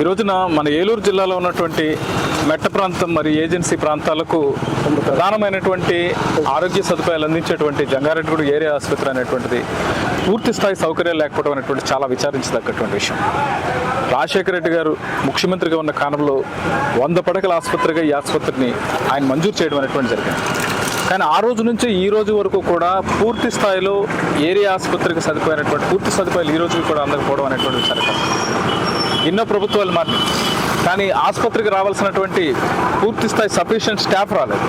ఈ రోజున మన ఏలూరు జిల్లాలో ఉన్నటువంటి మెట్ట ప్రాంతం మరియు ఏజెన్సీ ప్రాంతాలకు ప్రధానమైనటువంటి ఆరోగ్య సదుపాయాలు అందించేటువంటి జంగారెడ్డిగూడ ఏరియా ఆసుపత్రి అనేటువంటిది పూర్తి స్థాయి సౌకర్యాలు లేకపోవడం అనేటువంటి చాలా విచారించదగ్గటువంటి విషయం. రాజశేఖర రెడ్డి గారు ముఖ్యమంత్రిగా ఉన్న కాలంలో వంద పడకల ఆసుపత్రిగా ఈ ఆసుపత్రిని ఆయన మంజూరు చేయడం అనేటువంటి జరిగింది. కానీ ఆ రోజు నుంచి ఈ రోజు వరకు కూడా పూర్తి స్థాయిలో ఏరియా ఆసుపత్రికి సదుపాయినటువంటి పూర్తి సదుపాయాలు ఈ రోజు కూడా అందకపోవడం అనేటువంటి విషయం ఎన్నో ప్రభుత్వాలు మారి కానీ ఆసుపత్రికి రావాల్సినటువంటి పూర్తి స్థాయి సఫిషియెంట్ స్టాఫ్ రాలేదు.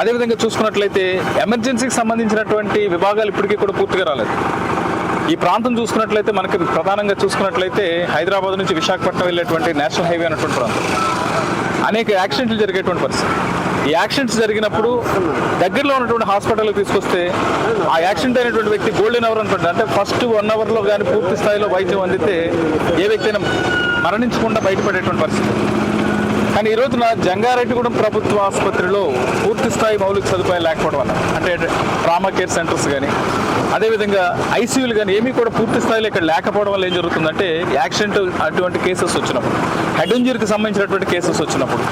అదేవిధంగా చూసుకున్నట్లయితే ఎమర్జెన్సీకి సంబంధించినటువంటి విభాగాలు ఇప్పటికీ కూడా పూర్తిగా రాలేదు. ఈ ప్రాంతం చూసుకున్నట్లయితే మనకి ప్రధానంగా చూసుకున్నట్లయితే హైదరాబాద్ నుంచి విశాఖపట్నం వెళ్ళేటువంటి నేషనల్ హైవే అనేటువంటి ప్రాంతం. అనేక యాక్సిడెంట్లు జరిగేటువంటి పరిస్థితి. ఈ యాక్సిడెంట్స్ జరిగినప్పుడు దగ్గరలో ఉన్నటువంటి హాస్పిటల్కి తీసుకొస్తే ఆ యాక్సిడెంట్ అయినటువంటి వ్యక్తి గోల్డెన్ అవర్ అనుకోండి. అంటే ఫస్ట్ వన్ అవర్లో కానీ పూర్తి స్థాయిలో వైద్యం అందితే ఏ వ్యక్తి అయినా మరణించకుండా బయటపడేటువంటి పరిస్థితి. కానీ ఈ రోజున జంగారెడ్డిగూడెం ప్రభుత్వ ఆసుపత్రిలో పూర్తి స్థాయి మౌలిక సదుపాయాలు లేకపోవడం వల్ల అంటే ట్రామా కేర్ సెంటర్స్ కానీ అదేవిధంగా ఐసీయూలు కానీ ఏమీ కూడా పూర్తి స్థాయిలో ఇక్కడ లేకపోవడం వల్ల ఏం జరుగుతుందంటే యాక్సిడెంట్ అటువంటి కేసెస్ వచ్చినప్పుడు హెడ్ ఇంజరీకి సంబంధించినటువంటి కేసెస్ వచ్చినప్పుడు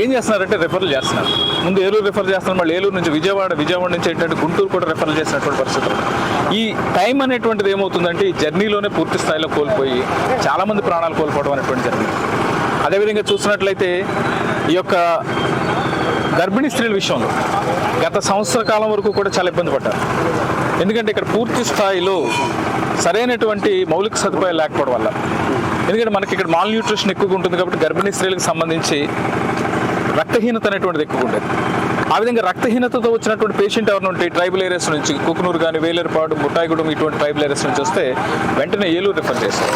ఏం చేస్తున్నారంటే రిఫర్లు చేస్తున్నారు. ముందు ఏలూరు రిఫర్ చేస్తున్నారు మళ్ళీ ఏలూరు నుంచి విజయవాడ విజయవాడ నుంచి ఏంటంటే గుంటూరు కూడా రిఫర్ చేసినటువంటి పరిస్థితులు. ఈ టైం అనేటువంటిది ఏమవుతుందంటే ఈ జర్నీలోనే పూర్తి స్థాయిలో కోల్పోయి చాలామంది ప్రాణాలు కోల్పోవడం అనేటువంటి జరిగింది అదేవిధంగా చూసినట్లయితే ఈ యొక్క గర్భిణీ స్త్రీల విషయంలో గత సంవత్సర కాలం వరకు కూడా చాలా ఇబ్బంది పడ్డారు. ఎందుకంటే ఇక్కడ పూర్తి స్థాయిలో సరైనటువంటి మౌలిక సదుపాయాలు లేకపోవడం వల్ల. ఎందుకంటే మనకి ఇక్కడ మాల్ న్యూట్రిషన్ ఎక్కువగా ఉంటుంది కాబట్టి గర్భిణీ స్త్రీలకు సంబంధించి రక్తహీనత అనేటువంటిది ఎక్కువ ఉండేది. ఆ విధంగా రక్తహీనతతో వచ్చినటువంటి పేషెంట్ ఎవరిని ఉంటే ట్రైబల్ ఏరియాస్ నుంచి కుకునూరు కానీ వేలేరుపాడు ముట్టాయిగూడెం ఇటువంటి ట్రైబల్ ఏరియాస్ నుంచి వస్తే వెంటనే ఏలూరు రిఫర్ చేస్తారు.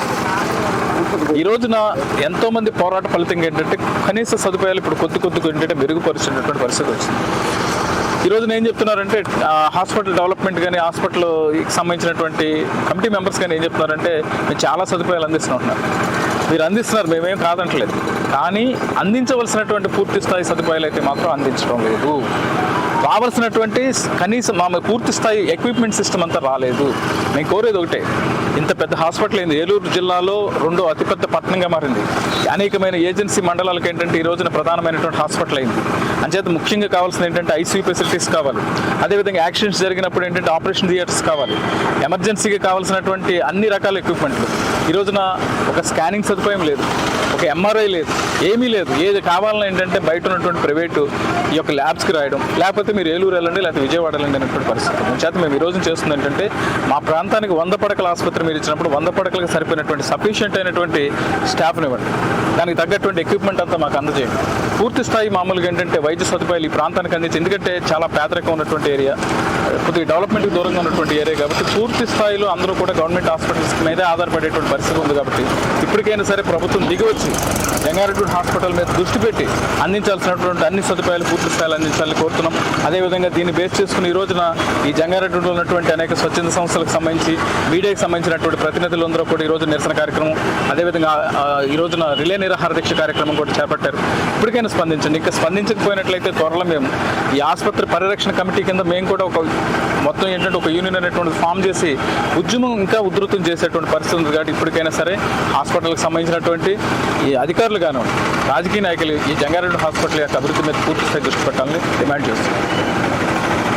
ఈ రోజున ఎంతో మంది పోరాట ఫలితంగా ఏంటంటే కనీస సదుపాయాలు ఇప్పుడు కొద్ది కొద్దిగా ఏంటంటే మెరుగుపరుచున్నటువంటి పరిస్థితి వచ్చింది. ఈరోజు నేను ఏం చెప్తున్నారంటే హాస్పిటల్ డెవలప్మెంట్ కానీ హాస్పిటల్ సంబంధించినటువంటి కమిటీ మెంబర్స్ కానీ ఏం చెప్తున్నారంటే మేము చాలా సదుపాయాలు అందిస్తున్నాం మీరు అందిస్తున్నారు మేమేం కాదంటలేదు. కానీ అందించవలసినటువంటి పూర్తి స్థాయి సదుపాయాలు అయితే మాత్రం అందించడం లేదు. రావాల్సినటువంటి కనీసం మా పూర్తి స్థాయి ఎక్విప్మెంట్ సిస్టమ్ అంతా రాలేదు. నేను కోరేది ఒకటే ఇంత పెద్ద హాస్పిటల్ అయింది. ఏలూరు జిల్లాలో రెండో అతిపెద్ద పట్టణంగా మారింది. అనేకమైన ఏజెన్సీ మండలాలకు ఏంటంటే ఈ రోజున ప్రధానమైనటువంటి హాస్పిటల్ అయింది. అంచేత ముఖ్యంగా కావాల్సింది ఏంటంటే ఐసీయూ ఫెసిలిటీస్ కావాలి. అదేవిధంగా యాక్సిడెంట్స్ జరిగినప్పుడు ఏంటంటే ఆపరేషన్ థియేటర్స్ కావాలి. ఎమర్జెన్సీకి కావాల్సినటువంటి అన్ని రకాల ఎక్విప్మెంట్లు ఈ రోజున ఒక స్కానింగ్ సదుపాయం లేదు. ఒక ఎంఆర్ఐ లేదు. ఏమీ లేదు. ఏది కావాలన్నా ఏంటంటే బయట ఉన్నటువంటి ప్రైవేటు ఈ యొక్క ల్యాబ్స్కి రాయడం. లేకపోతే మీరు ఏలూరు వెళ్ళండి లేకపోతే విజయవాడ వెళ్ళండి అనేటువంటి పరిస్థితి చేత మేము ఈ రోజు చేస్తుంది ఏంటంటే మా ప్రాంతానికి వంద పడకల ఆసుపత్రి మీరు ఇచ్చినప్పుడు వంద పడకలకు సరిపోయినటువంటి సఫిషియంట్ అయినటువంటి స్టాఫ్ని ఇవ్వండి. దానికి తగ్గటువంటి ఎక్విప్మెంట్ అంతా మాకు అందజేయండి. పూర్తి స్థాయి మామూలుగా ఏంటంటే వైద్య సదుపాయాలు ఈ ప్రాంతానికి అందించి ఎందుకంటే చాలా పేదరికం ఉన్నటువంటి ఏరియా కొద్దిగా డెవలప్మెంట్కి దూరంగా ఉన్నటువంటి ఏరియా కాబట్టి పూర్తి స్థాయిలో అందరూ కూడా గవర్నమెంట్ హాస్పిటల్స్ మీదే ఆధారపడేటువంటి పరిస్థితి ఉంది కాబట్టి ఇప్పటికైనా సరే ప్రభుత్వం దిగివచ్చి జంగారెడ్డి హాస్పిటల్ మీద దృష్టి పెట్టి అందించాల్సినటువంటి అన్ని సదుపాయాలు పూర్తి స్థాయిలో అందించాలని కోరుతున్నాం. అదేవిధంగా దీన్ని బేస్ చేసుకుని ఈ రోజున ఈ జంగారెడ్డిలో ఉన్నటువంటి అనేక స్వచ్ఛంద సంస్థలకు సంబంధించి మీడియాకి సంబంధించినటువంటి ప్రతినిధులు అందరూ కూడా ఈ రోజు నిరసన కార్యక్రమం అదేవిధంగా ఈ రోజున రిలే నిరాహార దీక్ష కార్యక్రమం కూడా చేపట్టారు. ఇప్పటికైనా స్పందించండి. ఇంకా స్పందించకపోయినట్లయితే త్వరలో మేము ఈ ఆసుపత్రి పరిరక్షణ కమిటీ కింద మేము కూడా ఒక మొత్తం ఏంటంటే ఒక యూనియన్ అనేటువంటి ఫామ్ చేసి ఉద్యమం ఇంకా ఉధృతం చేసేటువంటి పరిస్థితి ఉంది. కాబట్టి ఇప్పటికైనా సరే హాస్పిటల్కి సంబంధించినటువంటి ఈ అధికారులు గాను రాజకీయ నాయకులు ఈ జంగారెడ్డి హాస్పిటల్ యొక్క అభివృద్ధి మీద పూర్తి దృష్టి పెట్టాలని డిమాండ్ చేస్తున్నారు.